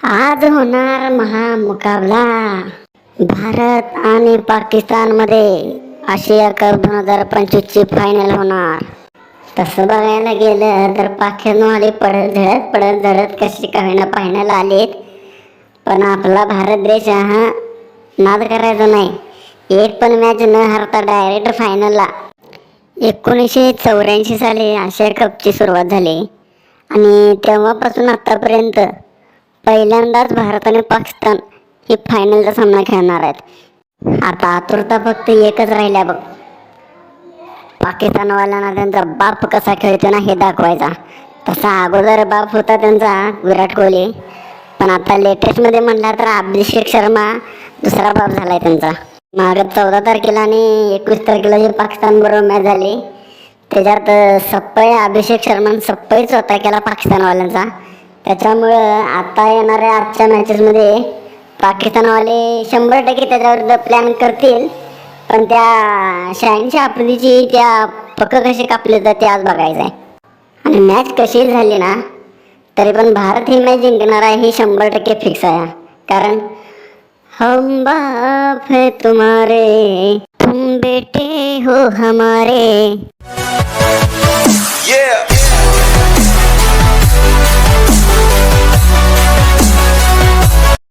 आज होणार महामुकाबला. भारत आणि पाकिस्तानमध्ये आशिया कप दोन हजार पंचवीसची फायनल होणार. तसं बघायला गेलं तर पाकिस्तानवाले पडत झडत पडत झडत कशी कळणं फायनल आलेत. पण आपला भारत देश हा नाद करायचा नाही. एक पण मॅच न हरता डायरेक्ट फायनलला एकोणीसशे चौऱ्याऐंशी साली आशिया कपची सुरुवात झाली. आणि तेव्हापासून आत्तापर्यंत पहिल्यांदाच भारत आणि पाकिस्तान हे फायनलचा सामना खेळणार आहेत. आता आतुरता फक्त एकच राहिल्या बघ. पाकिस्तानवाल्यांना त्यांचा बाप कसा खेळतो ना हे दाखवायचा. तसा अगोदर बाप होता त्यांचा विराट कोहली. पण आता लेटेस्टमध्ये म्हणला तर अभिषेक शर्मा दुसरा बाप झालाय त्यांचा. मागं चौदा तारखेला आणि एकवीस तारखेला जी पाकिस्तान बरोबर मॅच झाली त्याच्यात सप्पय अभिषेक शर्मान सप्पई होता केला पाकिस्तानवाल्यांचा. त्याच्यामुळं आता येणाऱ्या आजच्या मॅचेसमध्ये पाकिस्तानवाले शंभर टक्के त्याच्यावर प्लॅन करतील. पण त्या शहाऐंशी आपलीची त्या पक्क कशी कापली जाते ते आज बघायचं आहे आणि मॅच कशी झाली ना तरी पण भारत ही मॅच जिंकणार आहे हे शंभर टक्के फिक्स आहे. कारण हम बाप है तुम्हारे तुम बेटे हो हमारे. Yeah.